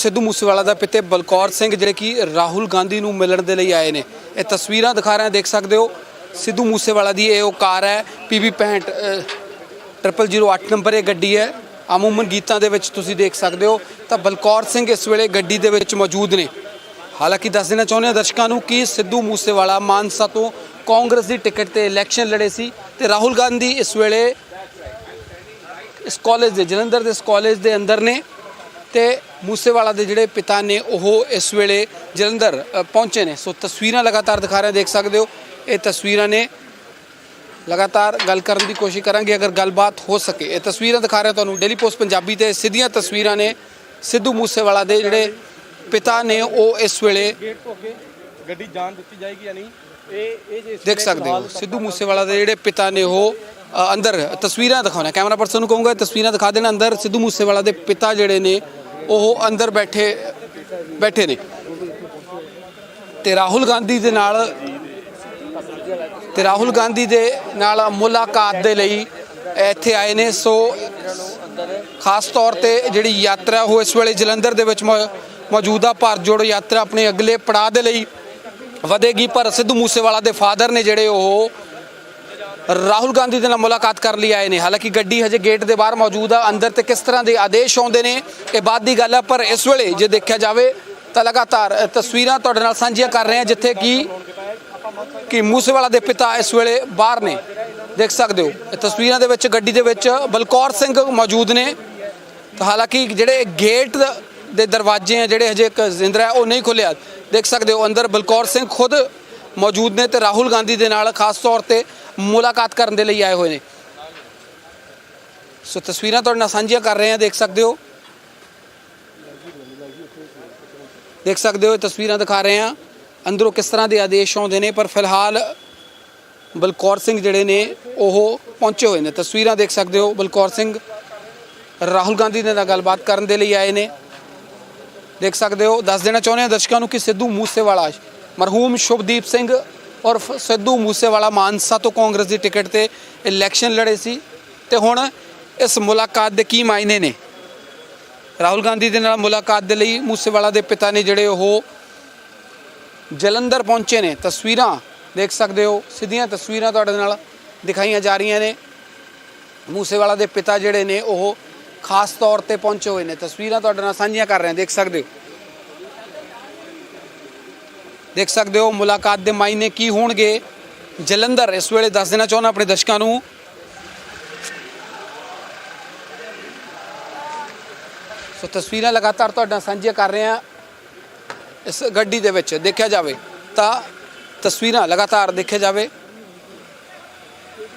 ਸਿੱਧੂ ਮੂਸੇਵਾਲਾ ਦਾ ਪਿੱਤੇ ਬਲਕੌਰ ਸਿੰਘ, ਜਿਹੜੇ ਕਿ ਰਾਹੁਲ ਗਾਂਧੀ ਨੂੰ ਮਿਲਣ ਦੇ ਲਈ ਆਏ ਨੇ। ਇਹ ਤਸਵੀਰਾਂ ਦਿਖਾ ਰਹੇ ਦੇਖ ਸਕਦੇ ਹੋ। ਸਿੱਧੂ ਮੂਸੇਵਾਲਾ ਦੀ ਇਹ ਉਹ ਕਾਰ ਹੈ ਪੀਬੀ 65 0008 ਨੰਬਰ ਇਹ ਗੱਡੀ ਹੈ। ਅਮੂਮਨ ਗੀਤਾਂ ਦੇ ਵਿੱਚ ਤੁਸੀਂ ਦੇਖ ਸਕਦੇ ਹੋ। ਤਾਂ ਬਲਕੌਰ ਸਿੰਘ ਇਸ ਵੇਲੇ ਗੱਡੀ ਦੇ ਵਿੱਚ ਮੌਜੂਦ ਨੇ। ਹਾਲਾਂਕਿ ਦੱਸ ਦੇਣਾ ਚਾਹੁੰਦੇ ਹਾਂ ਦਰਸ਼ਕਾਂ ਨੂੰ ਕਿ ਸਿੱਧੂ ਮੂਸੇਵਾਲਾ ਮਾਨਸਾ ਤੋਂ ਕਾਂਗਰਸ ਦੀ ਟਿਕਟ ਤੇ ਇਲੈਕਸ਼ਨ ਲੜੇ ਸੀ ਤੇ ਰਾਹੁਲ ਗਾਂਧੀ ਇਸ ਵੇਲੇ ਇਸ ਕਾਲਜ ਦੇ, ਜਲੰਧਰ ਦੇ ਇਸ ਕਾਲਜ ਦੇ ਅੰਦਰ ਨੇ। ਤੇ ਮੂਸੇਵਾਲਾ ਦੇ ਜਿਹੜੇ ਪਿਤਾ ਨੇ ਉਹ ਇਸ ਵੇਲੇ ਜਲੰਧਰ ਪਹੁੰਚੇ ਨੇ। ਸੋ ਤਸਵੀਰਾਂ ਲਗਾਤਾਰ ਦਿਖਾ ਰਹੇ ਦੇਖ ਸਕਦੇ ਹੋ। ਇਹ ਤਸਵੀਰਾਂ ਨੇ ਲਗਾਤਾਰ ਗੱਲ ਕਰਨ ਦੀ ਕੋਸ਼ਿਸ਼ ਕਰਾਂਗੇ ਅਗਰ ਗੱਲਬਾਤ ਹੋ ਸਕੇ। ਇਹ ਤਸਵੀਰਾਂ ਦਿਖਾ ਰਿਹਾ ਤੁਹਾਨੂੰ। ਡੇਲੀ ਪੋਸਟ ਪੰਜਾਬੀ ਤੇ ਸਿੱਧੀਆਂ ਤਸਵੀਰਾਂ ਨੇ ਸਿੱਧੂ ਮੂਸੇਵਾਲਾ ਦੇ ਜਿਹੜੇ ਪਿਤਾ ਨੇ ਉਹ ਇਸ ਵੇਲੇ ਗੱਡੀ ਜਾਣ ਦਿੱਤੀ ਜਾਏਗੀ ਜਾਂ ਨਹੀਂ? ਇਹ ਦੇਖ ਸਕਦੇ ਹੋ। ਸਿੱਧੂ ਮੂਸੇਵਾਲਾ ਦੇ ਜਿਹੜੇ ਪਿਤਾ ਨੇ ਉਹ ਅੰਦਰ ਤਸਵੀਰਾਂ ਦਿਖਾਉਣਾ ਕੈਮਰਾ ਪਰਸਨ ਨੂੰ ਕਹੂੰਗਾ ਤਸਵੀਰਾਂ ਦਿਖਾ ਦੇਣਾ। ਅੰਦਰ ਸਿੱਧੂ ਮੂਸੇਵਾਲਾ ਦੇ ਪਿਤਾ ਜਿਹੜੇ ਨੇ ਉਹ ਅੰਦਰ ਬੈਠੇ ਬੈਠੇ ਨੇ। ਤੇ ਰਾਹੁਲ ਗਾਂਧੀ ਦੇ ਨਾਲ, ਤੇ ਰਾਹੁਲ ਗਾਂਧੀ ਦੇ ਨਾਲ ਮੁਲਾਕਾਤ ਦੇ ਲਈ ਇੱਥੇ ਆਏ ਨੇ। ਸੋ ਖਾਸ ਤੌਰ ਤੇ ਜਿਹੜੀ ਯਾਤਰਾ, ਉਹ ਇਸ ਵੇਲੇ ਜਲੰਧਰ ਦੇ ਵਿੱਚ ਮੌਜੂਦਾ ਭਾਰਤ ਜੋੜੋ ਯਾਤਰਾ ਆਪਣੇ ਅਗਲੇ ਪੜਾਅ ਦੇ ਲਈ ਵਧੇਗੀ, ਪਰ ਸਿੱਧੂ ਮੂਸੇਵਾਲਾ ਦੇ ਫਾਦਰ ਨੇ ਜਿਹੜੇ ਉਹ ਰਾਹੁਲ ਗਾਂਧੀ ਦੇ ਨਾਲ ਮੁਲਾਕਾਤ ਕਰ ਲਈ ਆਏ ਨੇ। ਹਾਲਾਂਕਿ ਗੱਡੀ ਹਜੇ ਗੇਟ ਦੇ ਬਾਹਰ ਮੌਜੂਦ ਆ। ਅੰਦਰ ਤੇ ਕਿਸ ਤਰ੍ਹਾਂ ਦੇ ਆਦੇਸ਼ ਆਉਂਦੇ ਨੇ, ਇਹ ਬਾਅਦ ਦੀ ਗੱਲ ਆ, ਪਰ ਇਸ ਵੇਲੇ ਜੇ ਦੇਖਿਆ ਜਾਵੇ ਤਾਂ ਲਗਾਤਾਰ ਤਸਵੀਰਾਂ ਤੁਹਾਡੇ ਨਾਲ ਸਾਂਝੀਆਂ ਕਰ ਰਹੇ ਹਾਂ, ਜਿੱਥੇ ਕਿ ਕਿ ਮੂਸੇਵਾਲਾ ਦੇ ਪਿਤਾ ਇਸ ਵੇਲੇ ਬਾਹਰ ਨੇ। ਦੇਖ ਸਕਦੇ ਹੋ, ਇਹ ਤਸਵੀਰਾਂ ਦੇ ਵਿੱਚ, ਗੱਡੀ ਦੇ ਵਿੱਚ ਬਲਕੌਰ ਸਿੰਘ ਮੌਜੂਦ ਨੇ। ਤਾਂ ਹਾਲਾਂਕਿ ਜਿਹੜੇ ਗੇਟ ਦੇ ਦਰਵਾਜ਼ੇ ਆ, ਜਿਹੜੇ ਹਜੇ ਇੱਕ ਜ਼ਿੰਦਰਾ ਉਹ ਨਹੀਂ ਖੁੱਲਿਆ ਦੇਖ ਸਕਦੇ ਹੋ, ਅੰਦਰ ਬਲਕੌਰ ਸਿੰਘ ਖੁਦ ਮੌਜੂਦ ਨੇ ਤੇ ਰਾਹੁਲ ਗਾਂਧੀ ਦੇ ਨਾਲ, ਖਾਸ ਤੌਰ ਤੇ ਮੁਲਾਕਾਤ ਕਰਨ ਦੇ ਲਈ ਆਏ ਹੋਏ ਨੇ। ਸੋ ਤਸਵੀਰਾਂ ਤੁਹਾਡੇ ਨਾਲ ਸਾਂਝੀਆਂ ਕਰ ਰਹੇ ਹਾਂ, ਦੇਖ ਸਕਦੇ ਹੋ। ਦੇਖ ਸਕਦੇ ਹੋ, ਇਹ ਤਸਵੀਰਾਂ ਦਿਖਾ ਰਹੇ ਹਾਂ। ਅੰਦਰੋਂ ਕਿਸ ਤਰ੍ਹਾਂ ਦੇ ਆਦੇਸ਼ ਆਉਂਦੇ ਨੇ, ਪਰ ਫਿਲਹਾਲ ਬਲਕੌਰ ਸਿੰਘ ਜਿਹੜੇ ਨੇ, ਉਹ ਪਹੁੰਚੇ ਹੋਏ ਨੇ। ਤਸਵੀਰਾਂ ਦੇਖ ਸਕਦੇ ਹੋ, ਬਲਕੌਰ ਸਿੰਘ ਰਾਹੁਲ ਗਾਂਧੀ ਦੇ ਨਾਲ ਗੱਲਬਾਤ ਕਰਨ ਦੇ ਲਈ ਆਏ ਨੇ। ਦੇਖ ਸਕਦੇ ਹੋ, ਦੱਸ ਦੇਣਾ ਚਾਹੁੰਦੇ ਹਾਂ ਦਰਸ਼ਕਾਂ ਨੂੰ ਕਿ ਸਿੱਧੂ ਮੂਸੇਵਾਲਾ, ਮਰਹੂਮ ਸ਼ੁਭਦੀਪ ਸਿੰਘ ਔਰ ਸਿੱਧੂ ਮੂਸੇਵਾਲਾ ਮਾਨਸਾ ਤੋਂ ਕਾਂਗਰਸ ਦੀ ਟਿਕਟ ਤੇ ਇਲੈਕਸ਼ਨ ਲੜੇ ਸੀ ਤੇ ਹੁਣ ਇਸ ਮੁਲਾਕਾਤ ਦੇ ਕੀ ਮਾਇਨੇ ਨੇ? ਰਾਹੁਲ ਗਾਂਧੀ ਦੇ ਨਾਲ ਮੁਲਾਕਾਤ ਦੇ ਲਈ ਮੂਸੇਵਾਲਾ ਦੇ ਪਿਤਾ ਨੇ ਜਿਹੜੇ ਉਹ ਜਲੰਧਰ ਪਹੁੰਚੇ ਨੇ। ਤਸਵੀਰਾਂ ਦੇਖ ਸਕਦੇ ਹੋ। ਸਿੱਧੀਆਂ ਤਸਵੀਰਾਂ ਤੁਹਾਡੇ ਨਾਲ ਦਿਖਾਈਆਂ ਜਾ ਰਹੀਆਂ ਨੇ। ਮੂਸੇਵਾਲਾ ਦੇ ਪਿਤਾ ਜਿਹੜੇ ਨੇ ਉਹ ਖਾਸ ਤੌਰ ਤੇ ਪਹੁੰਚੇ ਹੋਏ ਨੇ। ਤਸਵੀਰਾਂ ਤੁਹਾਡੇ ਨਾਲ ਸਾਂਝੀਆਂ ਕਰ ਰਹੇ ਹਾਂ। ਦੇਖ ਸਕਦੇ ਹੋ। ਦੇਖ ਸਕਦੇ ਹੋ, ਮੁਲਾਕਾਤ ਦੇ ਮਾਇਨੇ ਕੀ ਹੋਣਗੇ? ਜਲੰਧਰ, ਇਸ ਵੇਲੇ ਦੱਸ ਦੇਣਾ ਚਾਹੁੰਦਾ ਆਪਣੇ ਦਰਸ਼ਕਾਂ ਨੂੰ। ਸੋ ਤਸਵੀਰਾਂ ਲਗਾਤਾਰ ਤੁਹਾਡਾ ਸਾਂਝੀਆਂ ਕਰ ਰਹੇ ਹਾਂ। ਇਸ ਗੱਡੀ ਦੇ ਵਿੱਚ ਦੇਖਿਆ ਜਾਵੇ ਤਾਂ ਤਸਵੀਰਾਂ ਲਗਾਤਾਰ ਦੇਖਿਆ ਜਾਵੇ।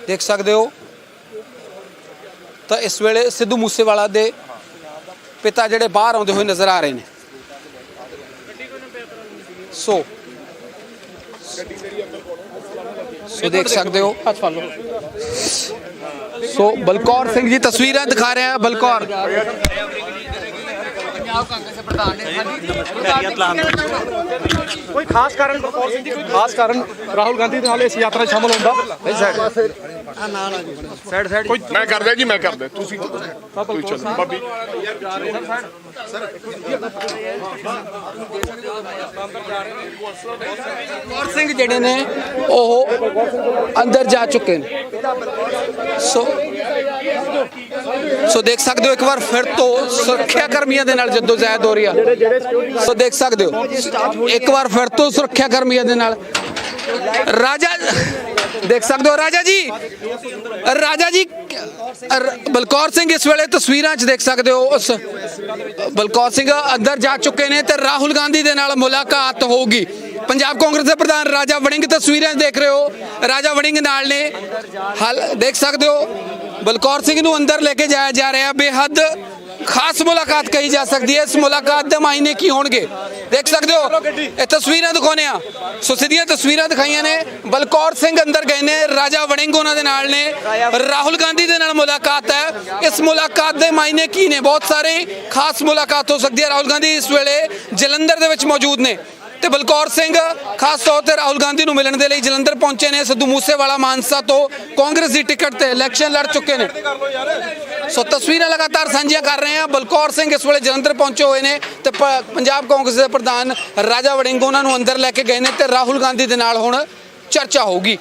ਦੇਖ ਸਕਦੇ ਹੋ, ਤਾਂ ਇਸ ਵੇਲੇ ਸਿੱਧੂ ਮੂਸੇਵਾਲਾ ਦੇ ਪਿਤਾ ਜਿਹੜੇ ਬਾਹਰ ਆਉਂਦੇ ਹੋਏ ਨਜ਼ਰ ਆ ਰਹੇ ਨੇ। ਸੋ ਸੋ ਦੇਖ ਸਕਦੇ ਹੋ ਹੱਥ ਫੜ ਲਓ ਸੋ ਬਲਕੌਰ ਸਿੰਘ ਜੀ ਤਸਵੀਰਾਂ ਦਿਖਾ ਰਹੇ ਆ ਬਲਕੌਰ ਕੋਈ ਖਾਸ ਕਾਰਨ ਬਲਕੌਰ ਸਿੰਘ ਜੀ ਕੋਈ ਖਾਸ ਕਾਰਨ ਰਾਹੁਲ ਗਾਂਧੀ ਦੇ ਨਾਲ ਇਸ ਯਾਤਰਾ ਸ਼ਾਮਲ ਹੋਣ ਦਾ। ਸਾਈਡ ਸਾਈਡ ਮੈਂ ਕਰਦਾ ਜੀ ਮੈਂ ਕਰਦਾ। ਤੁਸੀਂ ਤੁਸੀਂ ਚਲੋ ਬੱਬੀ ਬਲਕੌਰ ਸਿੰਘ ਜਿਹੜੇ ਨੇ ਉਹ ਅੰਦਰ ਜਾ ਚੁੱਕੇ ਨੇ। ਸੋ ਸੋ ਦੇਖ ਸਕਦੇ ਹੋ ਇੱਕ ਵਾਰ ਫਿਰ ਤੋਂ ਸੁਰੱਖਿਆ ਕਰਮੀਆਂ ਦੇ ਨਾਲ ਜੱਦੋ ਹੋ ਰਹੀ ਆ। ਸੋ ਦੇਖ ਸਕਦੇ ਹੋ, ਇੱਕ ਵਾਰ ਫਿਰ ਤੋਂ ਸੁਰੱਖਿਆ ਕਰਮੀਆਂ ਦੇ ਨਾਲ। ਰਾਜਾ, ਦੇਖ ਸਕਦੇ ਹੋ ਰਾਜਾ ਜੀ ਰਾਜਾ ਜੀ ਬਲਕੌਰ ਸਿੰਘ ਇਸ ਵੇਲੇ ਤਸਵੀਰਾਂ 'ਚ ਦੇਖ ਸਕਦੇ ਹੋ, ਉਸ ਬਲਕੌਰ ਸਿੰਘ ਅੰਦਰ ਜਾ ਚੁੱਕੇ ਨੇ ਤੇ ਰਾਹੁਲ ਗਾਂਧੀ ਦੇ ਨਾਲ ਮੁਲਾਕਾਤ ਹੋਊਗੀ। ਪੰਜਾਬ ਕਾਂਗਰਸ ਦੇ ਪ੍ਰਧਾਨ ਰਾਜਾ ਵੜਿੰਗ ਤਸਵੀਰਾਂ 'ਚ ਦੇਖ ਰਹੇ ਹੋ। ਰਾਜਾ ਵੜਿੰਗ ਨਾਲ ਨੇ, ਹਾਲ, ਦੇਖ ਸਕਦੇ ਹੋ ਬਲਕੌਰ ਸਿੰਘ ਨੂੰ ਅੰਦਰ ਲੈ ਕੇ ਜਾਇਆ ਜਾ ਰਿਹਾ। ਬੇਹੱਦ ਖਾਸ ਮੁਲਾਕਾਤ ਕਹੀ ਜਾ ਸਕਦੀ ਹੈ। ਇਸ ਮੁਲਾਕਾਤ ਦੇ ਮਾਇਨੇ ਕੀ ਹੋਣਗੇ? ਦੇਖ ਸਕਦੇ ਹੋ, ਇਹ ਤਸਵੀਰਾਂ ਦਿਖਾਉਨੇ ਆ ਸੋ ਸਿੱਧੀਆਂ ਤਸਵੀਰਾਂ ਦਿਖਾਈਆਂ ਨੇ। ਬਲਕੌਰ ਸਿੰਘ ਅੰਦਰ ਗਏ ਨੇ। ਰਾਜਾ ਵੜਿੰਗ ਉਹਨਾਂ ਦੇ ਨਾਲ ਨੇ। ਰਾਹੁਲ ਗਾਂਧੀ ਦੇ ਨਾਲ ਮੁਲਾਕਾਤ ਹੈ। ਇਸ ਮੁਲਾਕਾਤ ਦੇ ਮਾਇਨੇ ਕੀ ਨੇ? ਬਹੁਤ ਸਾਰੇ ਖਾਸ ਮੁਲਾਕਾਤ ਹੋ ਸਕਦੀ ਹੈ। ਰਾਹੁਲ ਗਾਂਧੀ ਇਸ ਵੇਲੇ ਜਲੰਧਰ ਦੇ ਵਿੱਚ ਮੌਜੂਦ ਨੇ। ਤੇ ਬਲਕੌਰ ਸਿੰਘ, ਖਾਸ ਤੌਰ ਤੇ ਰਾਹੁਲ ਗਾਂਧੀ ਨੂੰ ਮਿਲਣ ਦੇ ਲਈ ਜਲੰਧਰ ਪਹੁੰਚੇ ਨੇ। ਸਿੱਧੂ ਮੂਸੇਵਾਲਾ ਮਾਨਸਾ ਤੋਂ ਕਾਂਗਰਸ ਦੀ ਟਿਕਟ ਤੇ ਇਲੈਕਸ਼ਨ ਲੜ ਚੁੱਕੇ ਨੇ। ਸੋ ਤਸਵੀਰਾਂ ਲਗਾਤਾਰ ਸਾਂਝੀਆਂ ਕਰ ਰਹੇ ਹਾਂ। ਬਲਕੌਰ ਸਿੰਘ ਇਸ ਵੇਲੇ ਜਲੰਧਰ ਪਹੁੰਚੇ ਹੋਏ ਨੇ ਤੇ ਪ- ਪੰਜਾਬ ਕਾਂਗਰਸ ਦੇ ਪ੍ਰਧਾਨ ਰਾਜਾ ਵੜਿੰਗ ਉਹਨਾਂ ਨੂੰ ਅੰਦਰ ਲੈ ਕੇ ਗਏ ਨੇ ਤੇ ਰਾਹੁਲ ਗਾਂਧੀ ਦੇ ਨਾਲ ਹੁਣ ਚਰਚਾ ਹੋਊਗੀ।